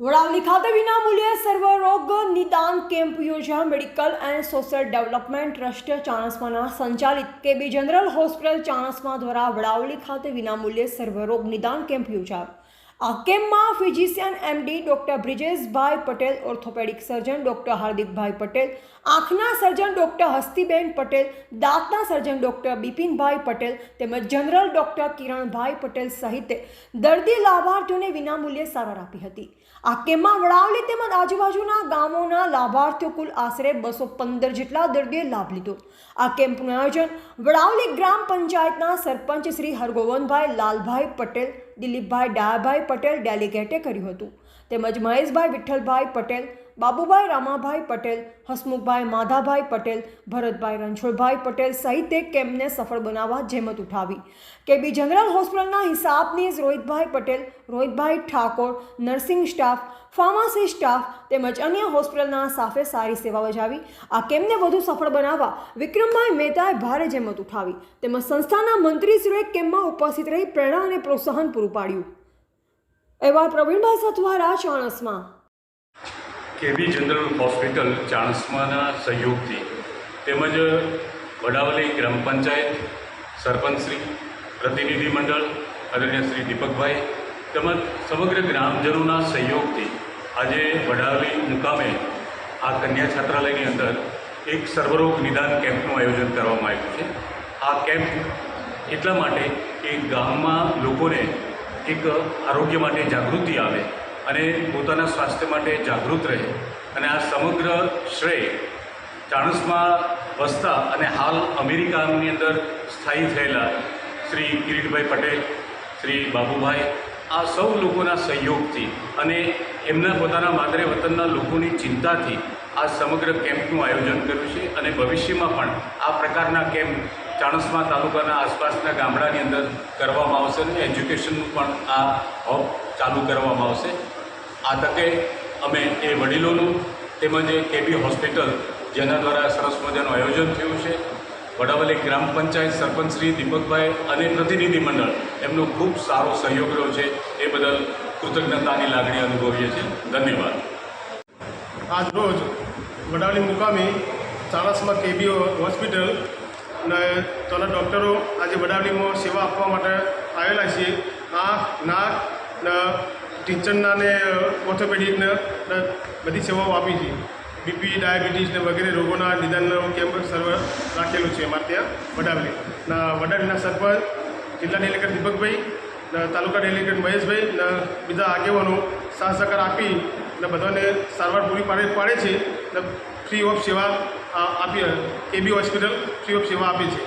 વડાવલી ખાતે વિનામૂલ્યે સર્વરોગ નિદાન camp યોજ્યા medical and social development trust ચાણસ્માના સંચાલિત કેબી જનરલ હોસ્પિટલ ચાણસ્મા દ્વારા વડાવલી ખાતે વિનામૂલ્યે સર્વરોગ નિદાન કેમ્પ યોજાયો. આ કેમ્પમાં physician MD doctor Brijeshbhai Patel, orthopedic surgeon doctor Hardikbhai Patel, આંખના સર્જન ડૉક્ટર હસ્તીબેન પટેલ, દાંતના સર્જન ડોક્ટર બિપિનભાઈ પટેલ તેમજ જનરલ ડૉક્ટર કિરણભાઈ પટેલ સહિત દર્દી લાભાર્થીઓને વિનામૂલ્યે સારવાર આપી હતી. આ કેમ્પમાં વડાવલી તેમજ આજુબાજુના ગામોના લાભાર્થીઓ કુલ આશરે બસો પંદર જેટલા દર્દીએ લાભ લીધો. આ કેમ્પનું આયોજન વડાવલી ગ્રામ પંચાયતના સરપંચ શ્રી હરગોવનભાઈ લાલભાઈ પટેલ, દિલીપભાઈ ડાયાભાઈ પટેલ ડેલિગેટે કર્યું હતું. તેમજ મહેશભાઈ વિઠ્ઠલભાઈ પટેલ, બાબુભાઈ રામાભાઈ પટેલ, હસમુખભાઈ માધાભાઈ પટેલ, ભરતભાઈ રણછોડભાઈ પટેલ સહિત કેમ્પને સફળ બનાવવા જહેમત ઉઠાવી. કેબી જનરલ હોસ્પિટલના હિસાબનીશ Rohitbhai Patel, Rohitbhai Thakor, nursing staff, pharmacy staff તેમજ અન્ય હોસ્પિટલના સ્ટાફે સારી સેવા બજાવી. આ કેમ્પને વધુ સફળ બનાવવા વિક્રમભાઈ મહેતાએ ભારે જહેમત ઉઠાવી. તેમજ સંસ્થાના મંત્રીશ્રીએ કેમ્પમાં ઉપસ્થિત રહી પ્રેરણા અને પ્રોત્સાહન પૂરું પાડ્યું. એવા પ્રવીણભાઈ સથવારા ચાણસમાં. કેબી જનરલ હોસ્પિટલ ચાણસમાના સહયોગથી તેમજ વડાવલી ગ્રામ પંચાયત સરપંચશ્રી પ્રતિનિધિ મંડળ, આદરણીય શ્રી દીપકભાઈ તેમજ સમગ્ર ગ્રામજનોના સહયોગથી આજે વડાવલી મુકામે આ કન્યા છાત્રાલયની અંદર એક સર્વરોગ નિદાન કેમ્પનું આયોજન કરવામાં આવ્યું છે. આ કેમ્પ એટલા માટે કે ગામમાં લોકોને એક આરોગ્ય માટે જાગૃતિ આવે અને પોતાના સ્વાસ્થ્ય માટે જાગૃત રહે. અને આ સમગ્ર શ્રેય ચાણસમાં વસતા અને હાલ અમેરિકાની અંદર સ્થાયી થયેલા શ્રી કિરીટભાઈ પટેલ, શ્રી બાબુભાઈ, આ સૌ લોકોના સહયોગથી અને એમના પોતાના માદરે વતનના લોકોની ચિંતાથી આ સમગ્ર કેમ્પનું આયોજન કર્યું છે અને ભવિષ્યમાં પણ આ પ્રકારના કેમ્પ ચાણસ્મા તાલુકાના આસપાસના ગામડાની અંદર કરવામાં આવશે અને એજ્યુકેશનનું પણ આ હોબ ચાલુ કરવામાં આવશે. આ તકે અમે એ વડીલોનું તેમજ એ કેબી હોસ્પિટલ, જેના દ્વારા સરસ મજાનું આયોજન થયું છે. વડાવલી ગ્રામ પંચાયત સરપંચ શ્રી દીપકભાઈ અને પ્રતિનિધિ મંડળ, એમનો ખૂબ સારો સહયોગ રહ્યો છે. એ બદલ કૃતજ્ઞતાની લાગણી અનુભવીએ છીએ. ધન્યવાદ. આજ રોજ વડાલી મુકામે ચાણસમાં કેબી હોસ્પિટલ ને તેના ડૉક્ટરો આજે વડાલીમાં સેવા આપવા માટે આવેલા છીએ આંખ નાક ને ટીચરના ને ઓર્થોપેડિકને બધી સેવાઓ આપી છે. બીપી ડાયાબિટીસ ને વગેરે રોગોના નિદાનનો કેમ્પ સર્વ રાખેલું છે અમારે ત્યાં વડાવલી ના, વડાલીના સરપંચ જિલ્લા ડેલિગેટ દીપકભાઈ ને તાલુકા ડેલિગેટ મહેશભાઈ ને બીજા આગેવાનો સાથ સહકાર આપી ને બધાને સારવાર પૂરી પાડે પાડે છે. ને ફ્રી ઓફ સેવા આપી એબી હોસ્પિટલ ફ્રી ઓફ સેવા આપે છે.